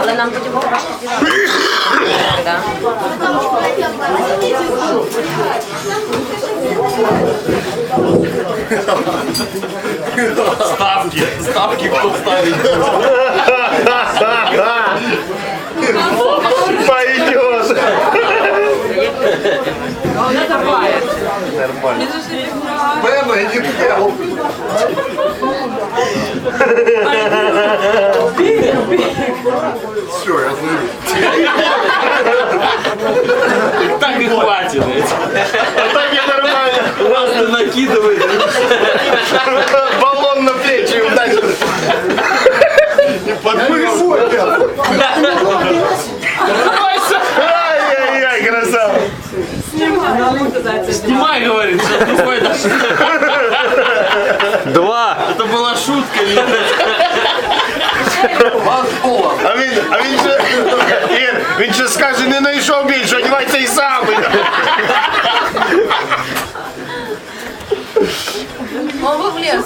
Але нам потім буде важко зробити. Да. Ставки. Ставки кто ставит. Пойдет. Бэна, иди туда. Все, я знаю. Так и хватит. Так и нормально. Просто накидывает. Баллон на плечи и удачи. Подмывай. Ай-яй-яй, красава. Снимай, говорит, что другой даже. Два. Это была шутка. нет? А він, а він ще, Ір, він ще скаже, не знайшов більше, одівай цей самий. О, ви вліз.